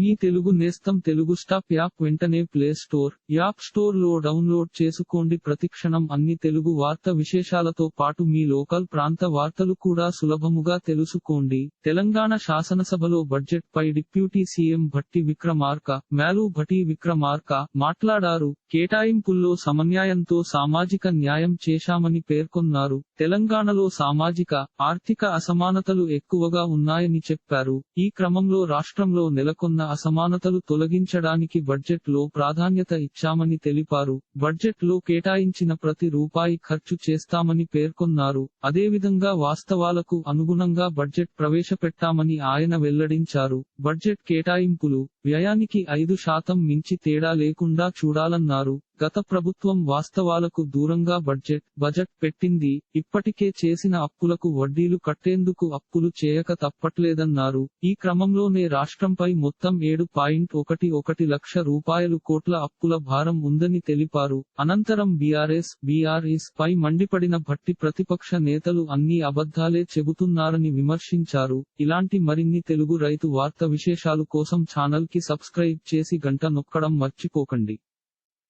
మీ తెలుగు నేస్తం Telugu stop app వెంటనే play store app స్టోర్లో డౌన్లోడ్ చేసుకోండి. ప్రతిక్షణం అన్ని తెలుగు వార్త విశేషాలతో పాటు మీ లోకల్ ప్రాంత వార్తలు కూడా సులభముగా తెలుసుకోండి. తెలంగాణ శాసనసభలో బడ్జెట్ పై డిప్యూటీ సీఎం భట్టి విక్రమార్క మేలు భటి విక్రమార్క మాట్లాడారు. కేటాయింపుల్లో సమన్యాయంతో సామాజిక న్యాయం చేశామని పేర్కొన్నారు. తెలంగాణలో సామాజిక ఆర్థిక అసమానతలు ఎక్కువగా ఉన్నాయని చెప్పారు. ఈ క్రమంలో రాష్ట్రంలో నెలకొన్న అసమానతలు తొలగించడానికి బడ్జెట్లో ప్రాధాన్యత ఇచ్చామని తెలిపారు. బడ్జెట్లో కేటాయించిన ప్రతి రూపాయి ఖర్చు చేస్తామని పేర్కొన్నారు. అదేవిధంగా వాస్తవాలకు అనుగుణంగా బడ్జెట్ ప్రవేశపెట్టామని ఆయన వెల్లడించారు. బడ్జెట్ కేటాయింపులు వ్యయానికి ఐదు శాతం మించి తేడా లేకుండా చూడాలన్నారు. గత ప్రభుత్వం వాస్తవాలకు దూరంగా బడ్జెట్ బడ్జెట్ పెట్టింది ఇప్పటికే చేసిన అప్పులకు వడ్డీలు కట్టేందుకు అప్పులు చేయక తప్పట్లేదన్నారు. ఈ క్రమంలోనే రాష్ట్రంపై మొత్తం ఏడు పాయింట్ ఒకటి ఒకటి లక్ష రూపాయలు కోట్ల అప్పుల భారం ఉందని తెలిపారు. అనంతరం బీఆర్ఎస్ బీఆర్ఎస్ పై మండిపడిన భట్టి ప్రతిపక్ష నేతలు అన్ని అబద్ధాలే చెబుతున్నారని విమర్శించారు. ఇలాంటి మరిన్ని తెలుగు రైతు వార్త విశేషాలు కోసం ఛానల్కి సబ్స్క్రైబ్ చేసి గంట నొక్కడం మర్చిపోకండి.